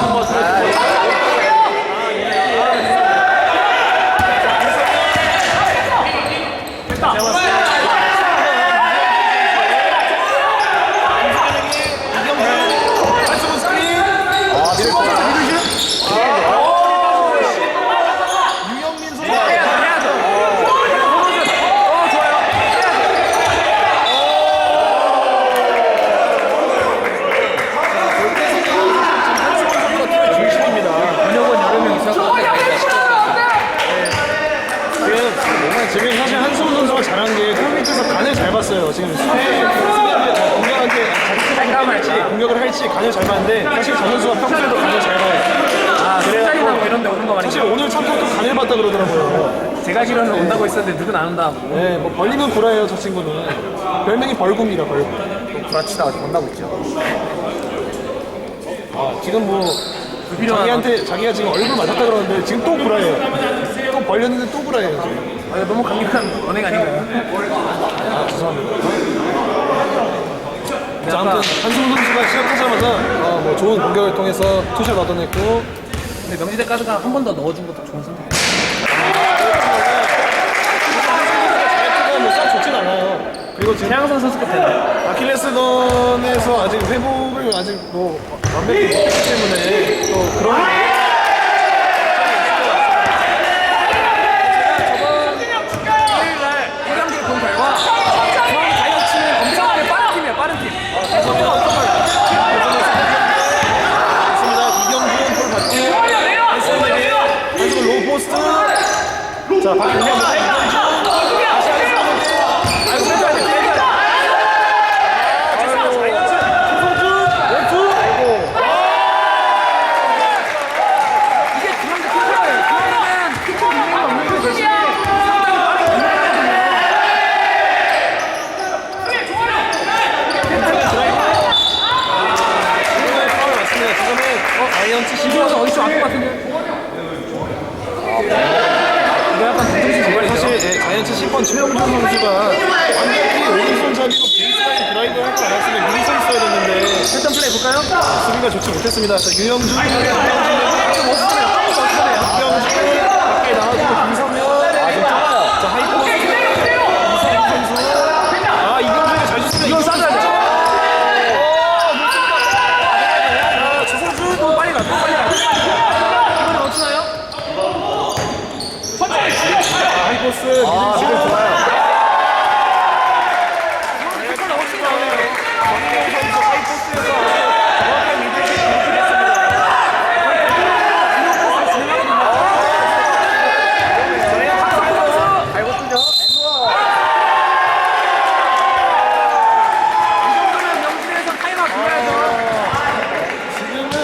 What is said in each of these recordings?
한번 지금 사실 한승훈 선수가 잘한 게 골밑에서 간을 잘 봤어요. 지금 수비 공격한테 할지 공격을 할지 간을 잘 봤는데 사실 저 선수가 평소에도 간을 잘 봐요. 아, 술자리나 뭐 이런 데 오는 거 사실 말이죠. 오늘 참고 또 간을 봤다 그러더라고요. 제가 알기로는 온다고 했었는데 누군 안 온다고. 네, 뭐 벌리면 구라예요 저 친구는. 별명이 벌구입니다 벌구. 구라치다가 온다고 있죠. 아, 지금 뭐 불필요한 자기한테 자기가 지금 얼굴 맞았다 그러는데 지금 또 구라예요. 또 벌렸는데 또 구라예요 지금. 아, 너무 강력한 언행 아닌가요? 아 죄송합니다. 자, 아무튼 한승훈 선수가 시작하자마자 어, 뭐 좋은 공격을 통해서 투샷 얻어냈고 근데 명지대 가드가 한 번 더 넣어준 것도 좋은 선택. 뭐싹 좋진 않아요. 그리고 지금 최양선 선수 같아요. 아킬레스건에서 아직 회복을 아직 뭐 완벽히 못했기 때문에 또 그런 일요일 날 해병기를 본 결과 중앙 자이언츠는 엄청나게 빠른 팀이에요. 빠른 팀. 속도가 엄청나요. 있습니다. 이경준 볼 받고 한승훈에게 한승훈 로우 포스트 자 박인경 이경준 다시 한승훈에게 아이고, 빼줘야 돼. 빼줘야 돼. 아이고 조성준 원투 아이고 이게 중앙대 팀이에요. 중앙대는 피크 빅맨이 없는데 대신에 상당히 빠른 빅맨이거든요. 지금은 파울 맞습니다. 지금은 어, 아이언츠 이거는 12번 어디서 안것 같은데? 이거 약간 동정심 고발이죠. 사실 예, 자 10번 최영준 선수가 완벽히 오른손 잡이고 베이스라인 드라이브 할줄 알았으면 여기 서 있어야 됐는데 패턴 플레이 볼까요? 수비가 좋지 못했습니다. 자, 유영준, 유영준, 좀 멋있네요. 좀 멋있네요. 유영준 밖에 나와주고 김성현. 아, 좀 좁아요. 자, 하이포스 이상훈 선수. 아, 이경준이 잘 줬습니다. 이건 싸줘야 돼. 자, 최성준. 또 빨리 가, 또 빨리 가. 이번에 어쩌나요? 아, 하이포스 미들 지금 좋아요. 이번 훨씬 나오네요. 정민영 선수 하이포스에서 정확한 미들킥 공격했습니다. 알고 뜨죠? 이 정도면 명진에서 타이머 불러야죠. 지금은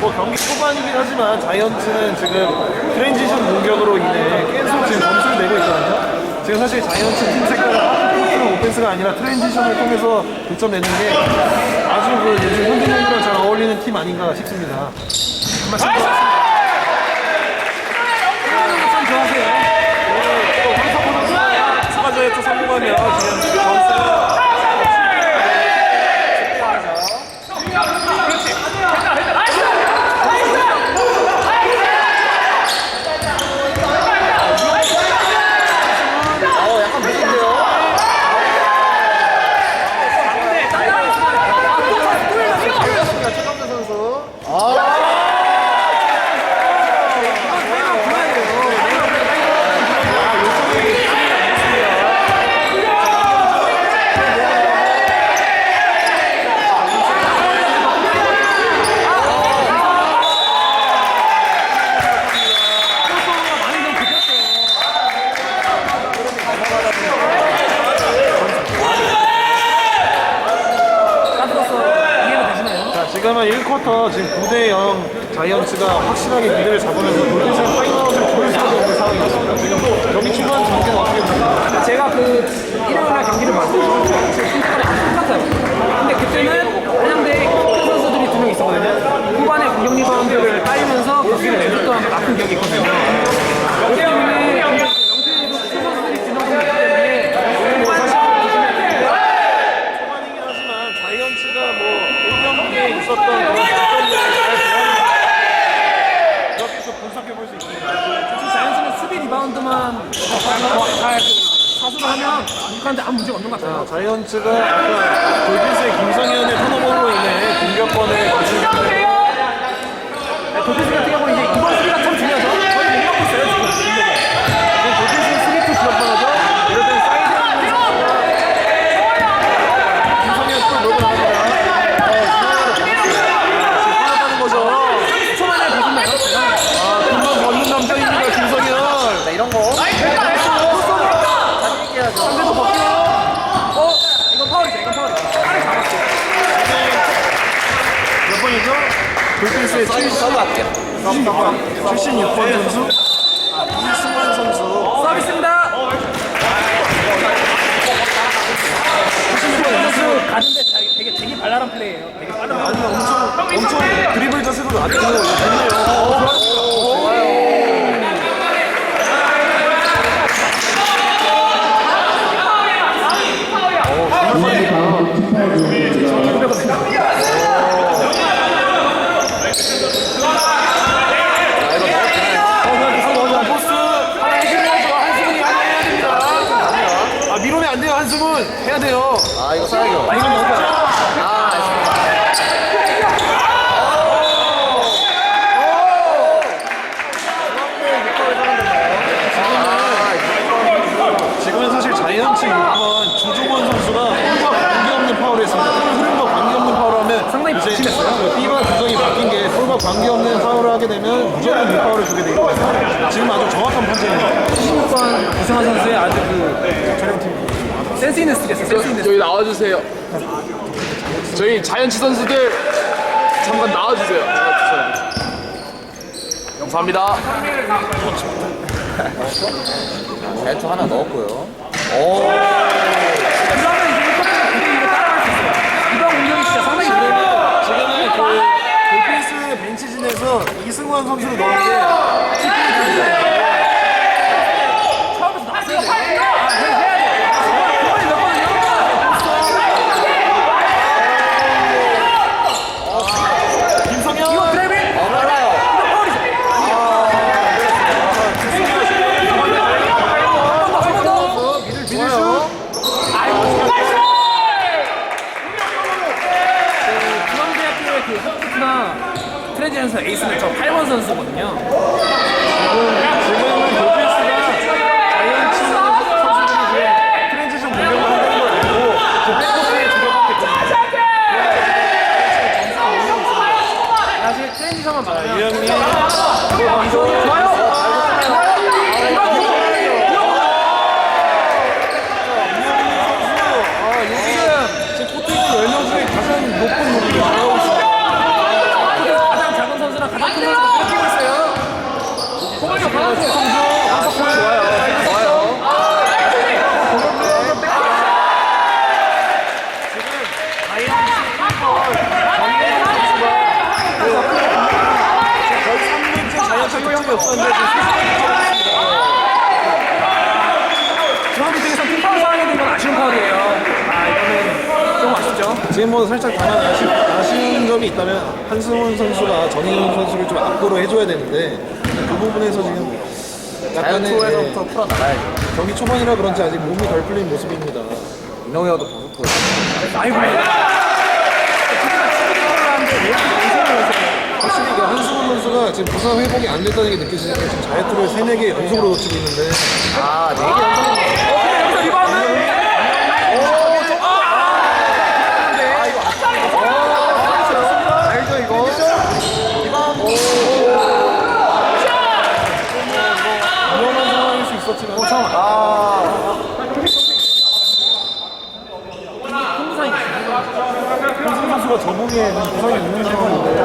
뭐 경기 초반이긴 하지만 자이언츠는 지금 트랜지션 공격으로 인해 계속 지금 점수를 내고 있거든요. 지금 사실 자이언츠 팀 색깔은 하프코트는 오펜스가 아니라 트랜지션을 통해서 득점 내는 게 아주 그 요즘 현대 농구랑 잘 어울리는 팀 아닌가 싶습니다. 참 좋아하세요. 또 황석호 선수가 추가 저액도 성공하며 지금 점수가 어, 약간 무섭네요. 최강대 선수. 많이 좀 급했어요. 까들었어. 이해가 되시나요? 자, 1쿼터 지금 9대0 자이언츠가 확실하게 리드를 잡으면서 돌대상 파이널을 보일 수밖에 없는 상황이었습니다. 지금 경기 중반 전개는 어떻게 보나요? 제가 그 일요일 날 경기를 봤어요. 제 순서가 똑같아요. 근데 그때는 한양대 큰 선수들이 두 명 있었거든요. 후반에 공격 리바운드를 따이면서 경기를 내줬던 나쁜 기억이 있거든요. 그렇기 때문에 명태에도 큰 선수들이 두 명 정도 있기 때문에 후반 시간을 보시면 돼요. 초반이긴 하지만 자이언츠가 뭐 1경기에 있었던 그런 득점들을 잘 대하는 그렇게 또 분석해 볼 수 있습니다. 사실 자연스러운 수비 리바운드만 잘, 잘 사수를 하면 북한한테 아무 문제가 없는 것 같아요. 자, 자이언츠가 아까 돌빈스의 김성현의 턴오버로 인해 공격권을 가지고 있는데 네, 도피스 같은 어, 이건 파울이다. 이건 파울이다. 몇 번이죠? 돌핀스의 최신 서브 출신 6번 선수 아, 이승환 선수 서브 있습니다. 가는데 되게 되게 발랄한 플레이예요. 되게 빠른. 아니 엄청 엄청 드리블 자세도 낮고 좋네요. 자이언츠 6번 주종원 선수가 볼과 관계없는 파울을 했습니다. 볼 흐름과 관계없는 파울을 하면 상당히 부침했어요. B와 규정이 바뀐 게 볼과 관계없는 파울을 하게 되면 무조건 무파울을 주게 돼 있거든요. 지금 아주 정확한 판정입니다. 16번 구승환 선수의 아주 그 촬영팀 센스 있는 스트레스, 센스 있는 저희 나와주세요. 저희 자이언츠 선수들 잠깐 나와주세요. 감사합니다. 자유투 하나 넣었고요. 그러면 이제 이거 따라갈 수 있어요. 이번 공격이 진짜 상당히 그래요. 지금은 그 골피스 벤치진에서 이승환 선수를 넣은 게 처음부터 나왔어야 돼. 아, 해- 해야 돼. 이번에 넣었거든요. 김성현 이거 드라이빙. 어 빨라요. 이거 파울이죠. 한번 더. 미들슛 중앙대학교의 그 흑투나 트렌지션에서 에이스는 저 8번 선수거든요. 지금은 골피스가 자이언츠 선수들이 이제 트랜지션 공격을 한다는 걸 알고 그 백코트에 주력하고 있거든요. 사실 트렌지션만 봐요. 유영민 좋아요. 아, 요즘 지금 코트 있는 10명 중에 가장 높은 높이를 잘하고 있습니다. 가장 작은 선수랑 가장 큰 선수가 그렇게 하고 있어요. 공격력 강하죠. 선수 좋아요. 좋아요. 거의 3년째 자이언츠 득점이 없었는데 지금 중앙대 쪽에서 팀 파울 상황이 된건 아쉬운 파울이에요. 아 이거는 좀 아쉽죠. 지금 뭐 살짝 다만 아쉬운, 아쉬운 점이 있다면 한승훈 선수가 전인훈 선수를 좀 앞으로 해줘야 되는데 그 부분에서 지금 약간의 자유투에서부터 네, 풀어나가야죠. 경기 초반이라 그런지 아직 몸이 덜 풀린 모습입니다. 이노웨어도 벗었고요. 아이고. 확실히 그 한승훈 선수가 지금 부상 회복이 안 됐다는 게 느껴지니까 지금 자유투를 3, 4개 연속으로 놓치고 있는데 아 네개 연속. 여기서 리바운드. 알죠 이거? 위험한 상황일 수 있었지만 한승훈 선수가 저봉에 부상이 있는 상황인데